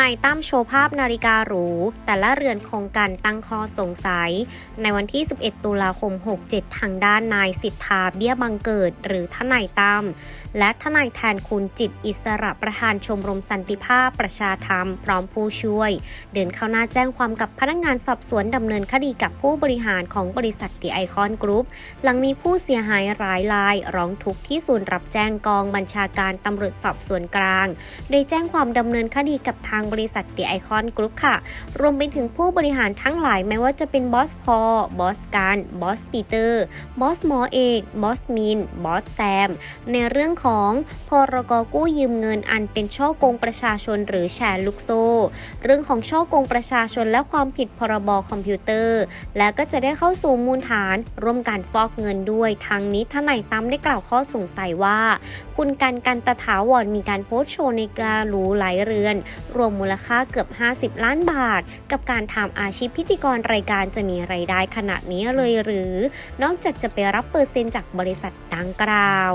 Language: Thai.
นายตั้มโชว์ภาพนาฬิกาหรู แต่ละเรือนของการตั้งข้อสงสัย ในวันที่ 11 ตุลาคม 67 ทางด้านนายสิทธาเบี้ยบังเกิด หรือทนายตั้มและทนายแทนคุณจิตอิสระประธานชมรมสันติภาพประชาธรรม พร้อมผู้ช่วย เดินเข้าหน้าแจ้งความกับพนักงานสอบสวนดำเนินคดีกับผู้บริหารของบริษัทดีไอคอนกรุ๊ปหลังมีผู้เสียหายหลายราย ร้องทุกข์ที่ศูนย์รับแจ้งกองบัญชาการตำรวจสอบสวนกลางได้แจ้งความดำเนินคดีกับทางางบริษัทดีไอคอนกรุ๊ปค่ะ รวมไปถึงผู้บริหารทั้งหลายไม่ว่าจะเป็นบอสพอบอสการบอสปีเตอร์ บอสหมอเอก บอสมิน บอสแซม ในเรื่องของพรกกู้ยืมเงินอันเป็นช่อโกงประชาชนหรือแชร์ลูกโซ่ เรื่องของช่อโกงประชาชนและความผิดพรบคอมพิวเตอร์ และก็จะได้เข้าสู่มูลฐาน ร่วมการฟอกเงินด้วย ทางนี้ทนายตั้มได้กล่าวข้อสงสัยว่า คุณกันกันตถาวรมีการโพสต์โชว์ในกาหรูหลายเรือนรวมมูลค่าเกือบ 50 ล้านบาท กับการทำอาชีพพิธีกรรายการจะมีไรายได้ขนาดนี้เลยหรือ นอกจากจะไปรับเปอร์เซ็นต์จากบริษัทดังกล่าว